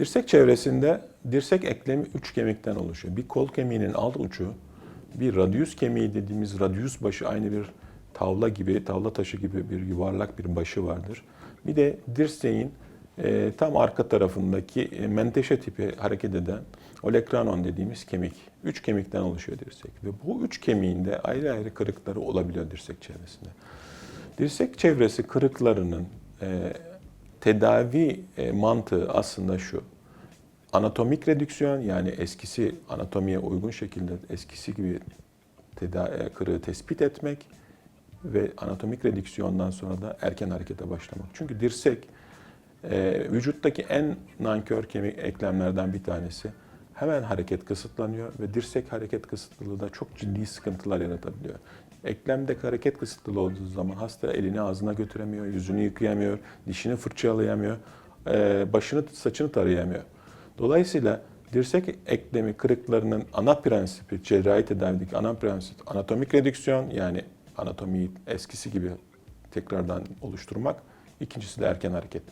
Dirsek çevresinde dirsek eklemi üç kemikten oluşuyor. Bir kol kemiğinin alt ucu, bir radius kemiği dediğimiz radius başı aynı bir tavla gibi, tavla taşı gibi bir yuvarlak bir başı vardır. Bir de dirseğin e, tam arka tarafındaki e, menteşe tipi hareket eden olekranon dediğimiz kemik. Üç kemikten oluşuyor dirsek. Ve bu üç kemiğinde ayrı ayrı kırıkları olabiliyor dirsek çevresinde. Dirsek çevresi kırıklarının e, tedavi e, mantığı aslında şu. Anatomik redüksiyon yani eskisi anatomiye uygun şekilde eskisi gibi tedavi, kırığı tespit etmek ve anatomik redüksiyondan sonra da erken harekete başlamak. Çünkü dirsek e, vücuttaki en nankör kemik eklemlerden bir tanesi. Hemen hareket kısıtlanıyor ve dirsek hareket kısıtlılığı da çok ciddi sıkıntılar yaratabiliyor. Eklemdeki hareket kısıtlı olduğu zaman hasta elini ağzına götüremiyor, yüzünü yıkayamıyor, dişini fırçalayamıyor, e, başını saçını tarayamıyor. Dolayısıyla dirsek eklemi kırıklarının ana prensibi, cerrahi tedavideki ana prensip anatomik redüksiyon yani anatomiyi eskisi gibi tekrardan oluşturmak. İkincisi de erken hareket.